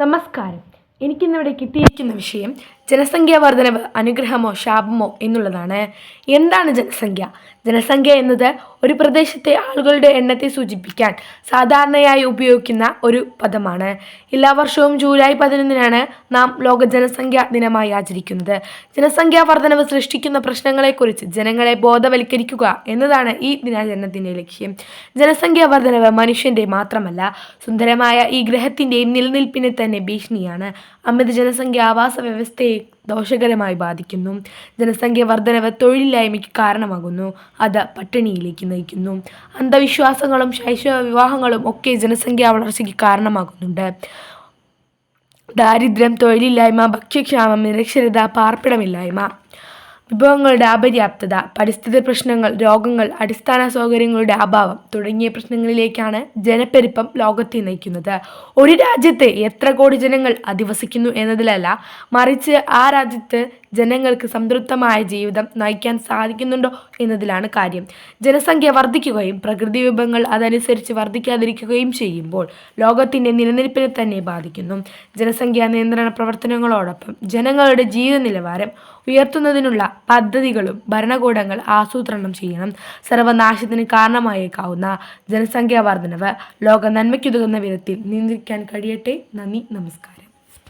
നമസ്കാരം. എനിക്കിന്നിവിടെ കിട്ടിയിരിക്കുന്ന വിഷയം ജനസംഖ്യാ വർധനവ് അനുഗ്രഹമോ ശാപമോ എന്നുള്ളതാണ്. എന്താണ് ജനസംഖ്യ? ജനസംഖ്യ എന്നത് ഒരു പ്രദേശത്തെ ആളുകളുടെ എണ്ണത്തെ സൂചിപ്പിക്കാൻ സാധാരണയായി ഉപയോഗിക്കുന്ന ഒരു പദമാണ്. എല്ലാ വർഷവും ജൂലൈ പതിനൊന്നിനാണ് നാം ലോക ജനസംഖ്യാ ദിനമായി ആചരിക്കുന്നത്. ജനസംഖ്യാ വർധനവ് സൃഷ്ടിക്കുന്ന പ്രശ്നങ്ങളെക്കുറിച്ച് ജനങ്ങളെ ബോധവൽക്കരിക്കുക എന്നതാണ് ഈ ദിനാചരണത്തിന്റെ ലക്ഷ്യം. ജനസംഖ്യാ വർധനവ് മനുഷ്യന്റെ മാത്രമല്ല സുന്ദരമായ ഈ ഗ്രഹത്തിന്റെയും നിലനിൽപ്പിനെ തന്നെ ഭീഷണിയാണ്. അമിത ജനസംഖ്യ ആവാസ വ്യവസ്ഥയെ ദോഷകരമായി ബാധിക്കുന്നു. ജനസംഖ്യ വർധനവ് തൊഴിലില്ലായ്മയ്ക്ക് കാരണമാകുന്നു. അത് പട്ടിണിയിലേക്ക് നയിക്കുന്നു. അന്ധവിശ്വാസങ്ങളും ശൈശവ വിവാഹങ്ങളും ഒക്കെ ജനസംഖ്യാ വളർച്ചയ്ക്ക് കാരണമാകുന്നുണ്ട്. ദാരിദ്ര്യം തൊഴിലില്ലായ്മ ഭക്ഷ്യക്ഷാമം നിരക്ഷരത പാർപ്പിടമില്ലായ്മ വിഭവങ്ങളുടെ അപര്യാപ്തത പരിസ്ഥിതി പ്രശ്നങ്ങൾ രോഗങ്ങൾ അടിസ്ഥാന സൗകര്യങ്ങളുടെ അഭാവം തുടങ്ങിയ പ്രശ്നങ്ങളിലേക്കാണ് ജനപ്പെരുപ്പം ലോകത്തെ നയിക്കുന്നത്. ഒരു രാജ്യത്തെ എത്ര കോടി ജനങ്ങൾ അധിവസിക്കുന്നു എന്നതിലല്ല മറിച്ച് ആ രാജ്യത്ത് ജനങ്ങൾക്ക് സംതൃപ്തമായ ജീവിതം നയിക്കാൻ സാധിക്കുന്നുണ്ടോ എന്നതിലാണ് കാര്യം. ജനസംഖ്യ വർദ്ധിക്കുകയും പ്രകൃതി വിഭവങ്ങൾ അതനുസരിച്ച് വർദ്ധിക്കാതിരിക്കുകയും ചെയ്യുമ്പോൾ ലോകത്തിന്റെ നിലനിൽപ്പിനെ തന്നെ ബാധിക്കുന്നു. ജനസംഖ്യാ നിയന്ത്രണ പ്രവർത്തനങ്ങളോടൊപ്പം ജനങ്ങളുടെ ജീവിത നിലവാരം ഉയർത്തുന്നതിനുള്ള പദ്ധതികളും ഭരണകൂടങ്ങൾ ആസൂത്രണം ചെയ്യണം. സർവനാശത്തിന് കാരണമായേക്കാവുന്ന ജനസംഖ്യാ വർധനവ് ലോക നന്മയ്ക്കുതകുന്ന വിധത്തിൽ നിയന്ത്രിക്കാൻ കഴിയട്ടെ. നന്ദി നമസ്കാരം.